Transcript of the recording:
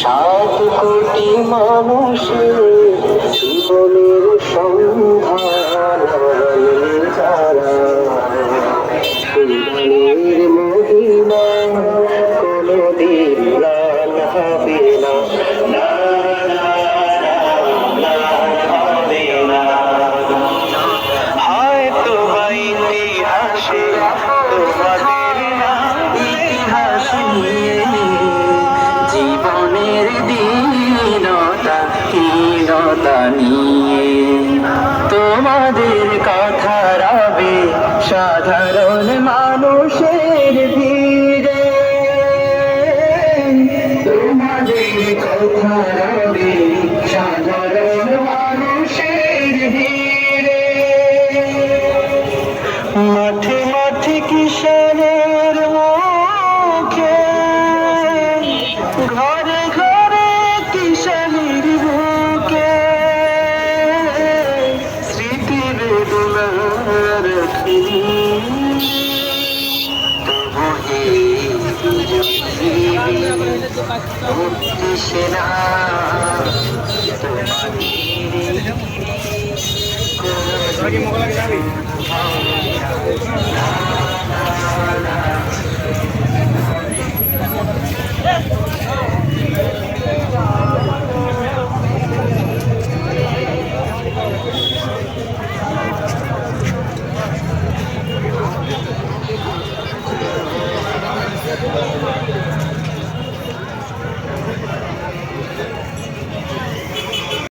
সাত কোটি মানুষের জীবনে জীবনের দীনতা হীনতা নিয়ে। তোমাদের কথা রবে সাধারণ মানুষের ভিড়ে। তোমাদের কথা সাধারণ মানুষের ভিড়ে। মাঠে মাঠে কিষানের তোমাদের